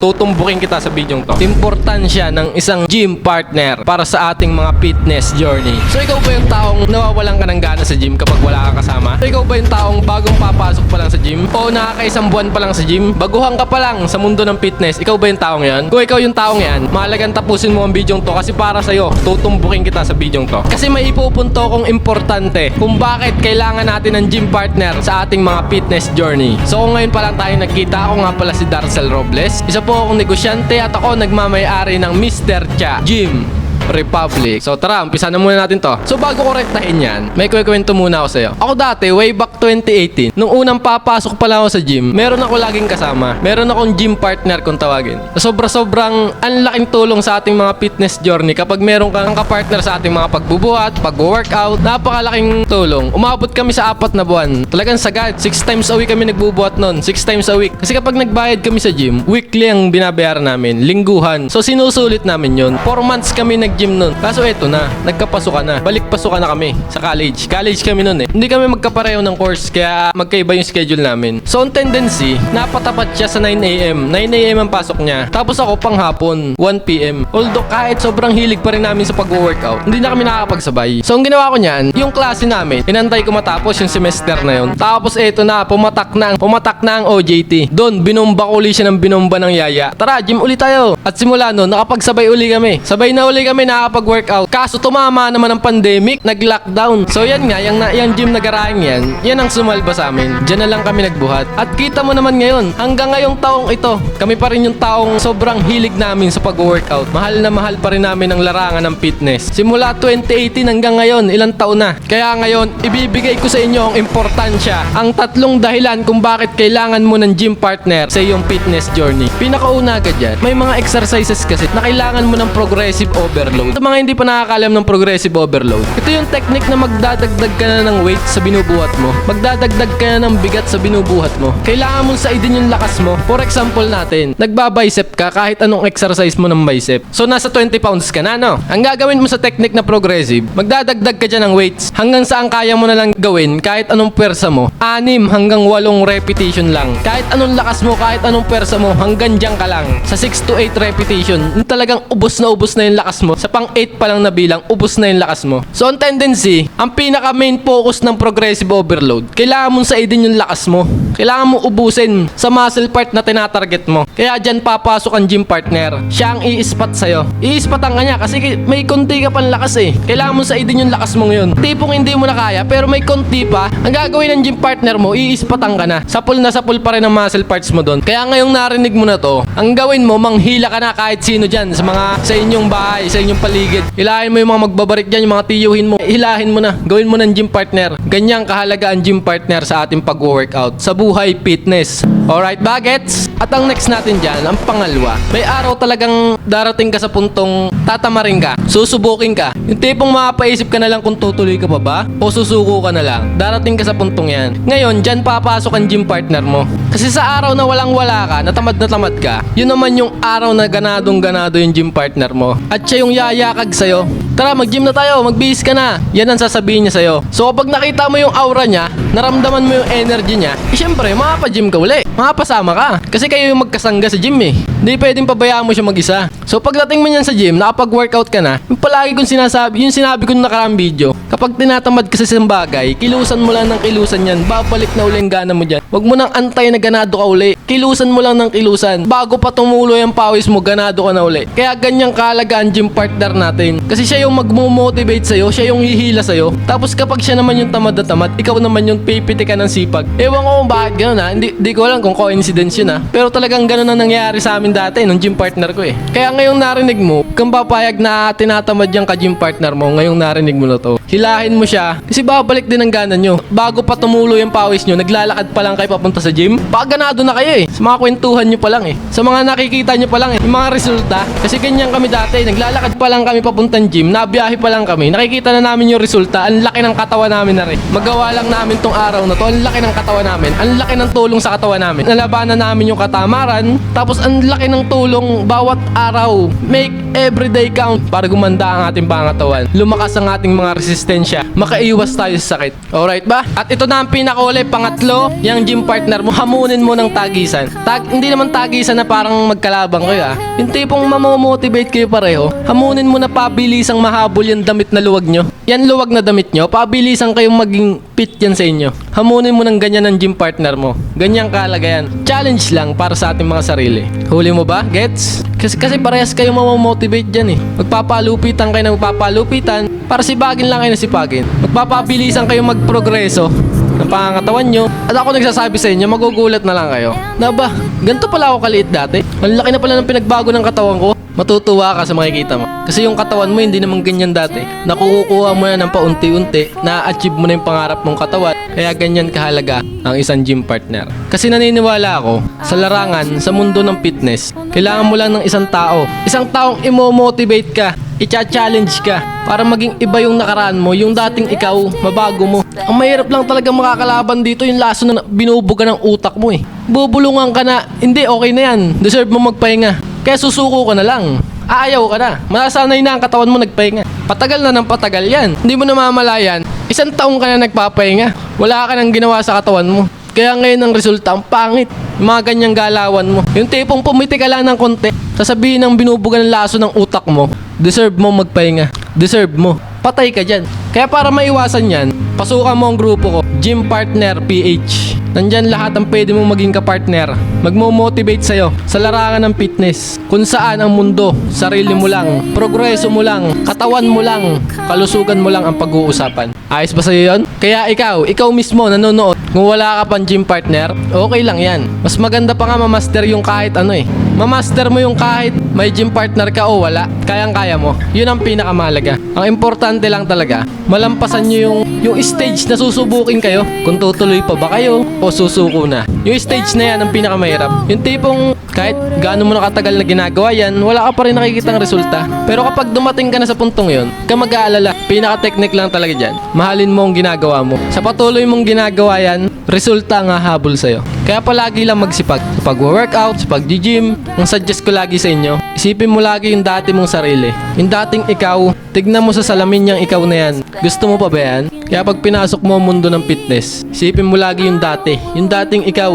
Tutumbukin kita sa video to. Importansya ng isang gym partner para sa ating mga fitness journey. So ikaw ba yung taong nawawalan ka ng gana sa gym kapag wala ka kasama? So ikaw ba yung taong bagong papasok pa lang sa gym? O nakakaisang buwan pa lang sa gym? Baguhan ka pa lang sa mundo ng fitness. Ikaw ba yung taong yan? Kung ikaw yung taong yan, mahalagang tapusin mo ang video to kasi para sa'yo, tutumbukin kita sa video to. Kasi may ipupunto kong importante kung bakit kailangan natin ng gym partner sa ating mga fitness journey. So kung ngayon pa lang tayo nagkita, ako nga pala si Darcel Robles. Isa po akong negosyante at ako nagmamayari ng Mr. Cha Gym Republic. So tara, umpisa na muna natin to. So bago ko rektahin yan, may kwento muna ako sa'yo. Ako dati, way back 2018, nung unang papasok pa lang ako sa gym, meron ako laging kasama. Meron akong gym partner kung tawagin. Sobra-sobrang ang laking tulong sa ating mga fitness journey kapag meron kang kapartner sa ating mga pagbubuhat, pag-workout, napakalaking tulong. Umabot kami sa apat na buwan. Talagang sagad, 6 times a week kami nagbubuhat nun. 6 times a week. Kasi kapag nagbayad kami sa gym, weekly ang binabayaran namin, lingguhan. So sinusulit namin yun. 4 months kami nag-gym nun. Kaso eto na, nagkapasukan na. Balik pasukan na kami sa college. College kami nun eh. Hindi kami magkapareho ng course kaya magkaiba yung schedule namin. So ang tendency, napatapat siya sa 9am. 9am ang pasok niya. Tapos ako pang hapon, 1pm. Although kahit sobrang hilig pa rin namin sa pag-workout, hindi na kami nakakapagsabay. So ang ginawa ko niyan, yung klase namin, inantay ko matapos yung semester na yun. Tapos eto na, pumatak na, ang- pumatak na ang OJT. Doon, binomba ko uli siya ng binomba ng yaya. Tara, gym uli tayo. At simula noon, nakapagsabay uli kami. Sabay na uli kami nakakapag-workout. Kaso tumama naman ang pandemic, nag-lockdown. So yan nga, yung, yung gym na garahe yan, yan ang sumalba sa amin. Diyan na lang kami nagbuhat. At kita mo naman ngayon, hanggang ngayong taong ito, kami pa rin yung taong sobrang hilig namin sa pag-workout. Mahal na mahal pa rin namin ang larangan ng fitness. Simula 2018 hanggang ngayon, ilang taon na. Kaya ngayon, ibibigay ko sa inyo ang importansya, ang tatlong dahilan kung bakit kailangan mo ng gym partner sa iyong fitness journey. Pinakauna agad dyan, may mga exercises kasi na kailangan mo ng progressive overload. Sa mga hindi pa nakakalam ng progressive overload, ito yung technique na magdadagdag ka na ng weight sa binubuhat mo. Magdadagdag ka na ng bigat sa binubuhat mo. Kailangan mong saidin yung lakas mo. For example natin, nagbabicep ka kahit anong exercise mo ng bicep. So nasa 20 pounds ka na, no? Ang gagawin mo sa technique na progressive, magdadagdag ka dyan ng weights hanggang saan kaya mo na lang gawin kahit anong pwersa mo. Anim hanggang walong repetition lang. Kahit anong lakas mo, kahit anong pwersa mo, hanggang dyan ka lang. Sa 6 to 8 repetition, talagang ubos na ubos na yung lakas mo. Sa pang 8 pa lang na bilang, ubos na yung lakas mo. So ang tendency, ang pinaka main focus ng progressive overload, kailangan mong saidin yung lakas mo. Kailangan mo ubusin sa muscle part na tinatarget mo. Kaya dyan papasok ang gym partner. Siya ang i-spot sa'yo. I-spotan ka niya kasi may konti ka pang lakas eh. Kailangan mo saidin yung lakas mo ngayon. Tipong hindi mo na kaya pero may konti pa. Ang gagawin ng gym partner mo, i-spotan ka na. Sapul na sapul pa rin ang muscle parts mo doon. Kaya ngayong narinig mo na to, ang gawin mo, manghila ka na kahit sino dyan sa mga sa inyong bahay, sa inyong paligid. Hilahin mo yung mga magbabarik dyan, yung mga tiyuhin mo. Hilahin mo na. Gawin mo ng gym partner. Ganyang kahalaga ang gym partner sa ating pag-workout sa buhay fitness. Alright, bagets? At ang next natin dyan, ang pangalawa, may araw talagang darating ka sa puntong tatamarin ka, susubukin ka. Yung tipong mapaisip ka na lang kung tutuloy ka pa ba o susuko ka na lang. Darating ka sa puntong yan. Ngayon, dyan papasok ang gym partner mo. Kasi sa araw na walang wala ka, na tamad na tamad ka, yun naman yung araw na ganadong ganado yung gym partner mo. At siya yung yayakag sa'yo. Tara, mag-gym na tayo, magbihis ka na. Yan ang sasabihin niya sa'yo. So kapag nakita mo yung aura niya, naramdaman mo yung energy niya, eh, syempre, makapa-gym ka uli. Makapasama ka. Kasi kayo yung magkasangga sa gym eh. Hindi pwedeng pabayaan mo siya mag-isa. So pagdating mo niyan sa gym, nakapag-workout ka na, yung palagi kong sinasabi, yung sinabi ko nung nakaraang video, kapag tinatamad ka sa isang bagay, kilusan mo lang ng kilusan yan, babalik na uli ang gana mo dyan. Huwag mo nang antay na ganado ka uli. Kilusan mo lang ng kilusan. Bago pa tumulo yung pawis mo, ganado ka na uli. Kaya ganyang kahalaga ang gym partner natin. Kasi siya yung magmo-motivate sa'yo, siya yung hihila sa'yo. Tapos kapag siya naman yung tamad na tamad, ikaw naman yung pipiti ka ng sipag. Ewan ko kung bakit gano'n ha. Hindi, di ko alam kung coincidence yun ha. Pero talagang gano'n na nangyari sa amin dati nung gym partner ko eh. Kaya ngayong narinig mo, kung papayag na tinatamad yung ka-gym partner mo, ngayong narinig mo na to, hilahin mo siya kasi babalik din ang gana nyo. Bago pa tumulo yung pawis nyo, naglalakad pa lang kayo papunta sa gym. Baka ganado na kayo eh. Sa mga kwentuhan nyo pa lang eh. Sa mga nakikita nyo pa lang eh. Yung mga resulta. Kasi ganyan kami dati. Naglalakad pa lang kami papuntang gym. Nabiyahe pa lang kami. Nakikita na namin yung resulta. Ang laki ng katawan namin na rin. Magawa lang namin tong araw na to. Ang laki ng katawan namin. Ang laki ng tulong sa katawan namin. Nalabanan namin yung katamaran. Tapos ang laki ng tulong bawat araw. Make everyday count para gumanda ang ating pangatawan. Lumakas ang ating mga resistance resistensya, makaiwas tayo sa sakit. Alright ba? At ito na ang pinakauli, pangatlo, yung gym partner mo, hamunin mo ng tagisan. Tag, hindi naman tagisan na parang magkalabang kayo ah. Yung tipong mamomotivate kayo pareho, hamunin mo na pabilisang mahabol yung damit na luwag nyo. Yan luwag na damit nyo, pabilisan kayong maging fit yan sa inyo. Hamunin mo ng ganyan ng gym partner mo. Ganyan kaalaga yan. Challenge lang para sa ating mga sarili. Huli mo ba? Gets? Kasi, kasi parehas kayo mamomotivate dyan eh. Magpapalupitan kayo ng magpapalupitan para sipagin lang kayo na sipagin. Magpapabilisan kayo magprogreso ng pangangatawan nyo. At ako nagsasabi sa inyo, magugulat na lang kayo. Na ba, ganito pala ako kaliit dati. Ang laki na pala ng pinagbago ng katawan ko. Matutuwa ka sa makikita mo. Kasi yung katawan mo hindi naman ganyan dati. Nakukuha mo na ng paunti-unti, na-achieve mo na yung pangarap mong katawan. Kaya ganyan kahalaga ang isang gym partner. Kasi naniniwala ako, sa larangan, sa mundo ng fitness, kailangan mo lang ng isang tao. Isang taong imo-motivate ka, i-challenge ka, para maging iba yung nakaraan mo, yung dating ikaw, mabago mo. Ang mahirap lang talaga makakalaban dito yung laso na binubuga ng utak mo eh. Bubulungan ka na, hindi okay na yan, deserve mo magpahinga. Kaya susuko ka na lang. Aayaw ka na. Masasanay na ang katawan mo nagpahinga. Patagal na ng patagal yan. Hindi mo namamalayan. Isang taong ka na nagpapahinga. Wala ka nang ginawa sa katawan mo. Kaya ngayon ang resulta, ang pangit. Yung mga ganyang galawan mo. Yung tipong pumiti ka lang ng konti, sasabihin ng binubuga ng laso ng utak mo, deserve mo magpahinga. Deserve mo. Patay ka dyan. Kaya para maiwasan yan, pasukan mo ang grupo ko, Gym Partner PH. Nandyan lahat ang pwede mong maging kapartner. Magmo-motivate sa'yo sa larangan ng fitness. Kung saan ang mundo, sarili mo lang, progreso mo lang, katawan mo lang, kalusugan mo lang ang pag-uusapan. Ayos ba sa'yo yun? Kaya ikaw, ikaw mismo nanonood, kung wala ka pang gym partner, okay lang yan. Mas maganda pa nga mamaster yung kahit ano eh. Mamaster mo yung kahit may gym partner ka o wala, kayang-kaya mo. Yun ang pinakamahalaga. Ang importante lang talaga, malampasan nyo yung, yung stage na susubukin kayo. Kung tutuloy pa ba kayo o susuko na. Yung stage na yan ang pinakamahirap. Yung tipong kahit gaano mo nakatagal na ginagawa yan, wala ka pa rin nakikitang resulta. Pero kapag dumating ka na sa puntong yon, ka mag-aalala. Pinaka-technique lang talaga dyan. Mahalin mo ang ginagawa mo. Sa patuloy mong ginagawa yan, resulta ang hahabol sa'yo. Kaya palagi lang magsipag. Sa pag-workout, sa pag-gym, ang suggest ko lagi sa inyo, isipin mo lagi yung dati mong sarili. Yung dating ikaw, tignan mo sa salamin niyang ikaw na yan. Gusto mo pa ba yan? Kaya pag pinasok mo ang mundo ng fitness, isipin mo lagi yung dati. Yung dating ikaw,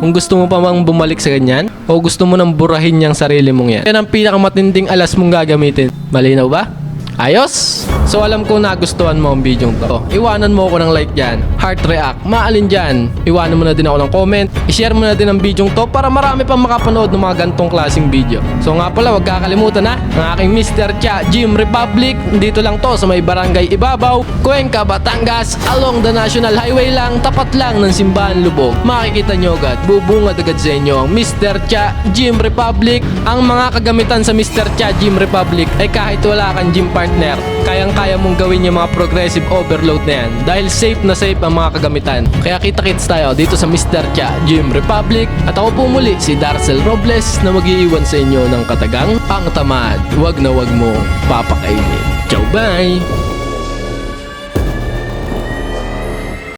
kung gusto mo pa mang bumalik sa ganyan, o gusto mo nang burahin niyang sarili mong yan. Yan ang pinakamatinding alas mong gagamitin. Malinaw ba? Ayos! So alam ko nagustuhan mo ang video to. Iwanan mo ako ng like dyan. Heart react. Maalin dyan. Iwanan mo na din ako ng comment. I-share mo na din ang video to para marami pang makapanood ng mga gantong klaseng video. So nga pala, huwag kakalimutan na ang aking Mr. Cha Gym Republic. Dito lang to sa may barangay Ibabaw, Cuenca, Batangas, along the National Highway lang, tapat lang ng Simbahan Lubog. Makikita nyo agad, bubungad agad sa inyo ang Mr. Cha Gym Republic. Ang mga kagamitan sa Mr. Cha Gym Republic ay kahit wala kang gym partner, kayang-kaya mong gawin yung mga progressive overload na yan dahil safe na safe ang mga kagamitan. Kaya kita-kits tayo dito sa Mr. Cha Gym Republic at ako po muli si Darcel Robles na mag-iiwan sa inyo ng katagang pangtamad. Huwag na huwag mo papakainin. Ciao, bye!